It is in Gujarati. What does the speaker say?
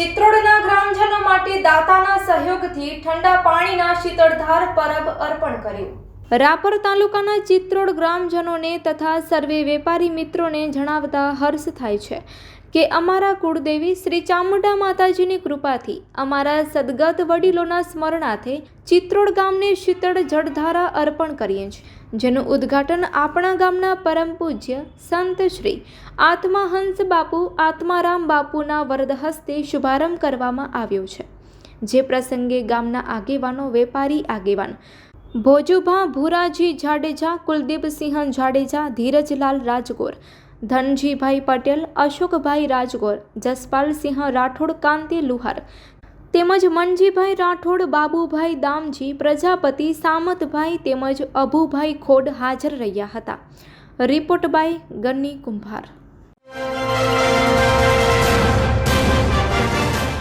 ચિત્રોડના ગ્રામજનો માટે દાતાના સહયોગથી ઠંડા પાણીના શીતળધાર પરબ અર્પણ કર્યું. રાપર તાલુકાના ચિત્રોડ ગ્રામજનોને તથા સર્વે વેપારી મિત્રોને જણાવતા હર્ષ થાય છે કે અમારા કુળદેવી શ્રી ચામુંડા માતાજીની કૃપાથી અમારા સદગત વડીલોના સ્મરણાર્થે ચિત્રોડ ગામને શીતળ જળધારા અર્પણ કરીએ છીએ, જેનું ઉદ્ઘાટન આપણા ગામના પરમ પૂજ્ય સંત શ્રી આત્માહંસ બાપુ આત્મારામ બાપુના વરદ હસ્તે શુભારંભ કરવામાં આવ્યો છે. જે પ્રસંગે ગામના આગેવાનો, વેપારી આગેવાન ભોજુભા, ભૂરાજી જાડેજા, કુલદીપસિંહ જાડેજા, ધીરજલાલ રાજગોર, ધનજીભાઈ પટેલ, અશોકભાઈ રાજગોર, જસપાલસિંહ રાઠોડ, કાંતિ લુહાર, તેમજ મનજીભાઈ રાઠોડ, બાબુભાઈ દામજી, પ્રજાપતિ, સામતભાઈ તેમજ અભુભાઈ ખોડ હાજર રહ્યા હતા. રિપોર્ટ બાય ગન્ની કુંભાર.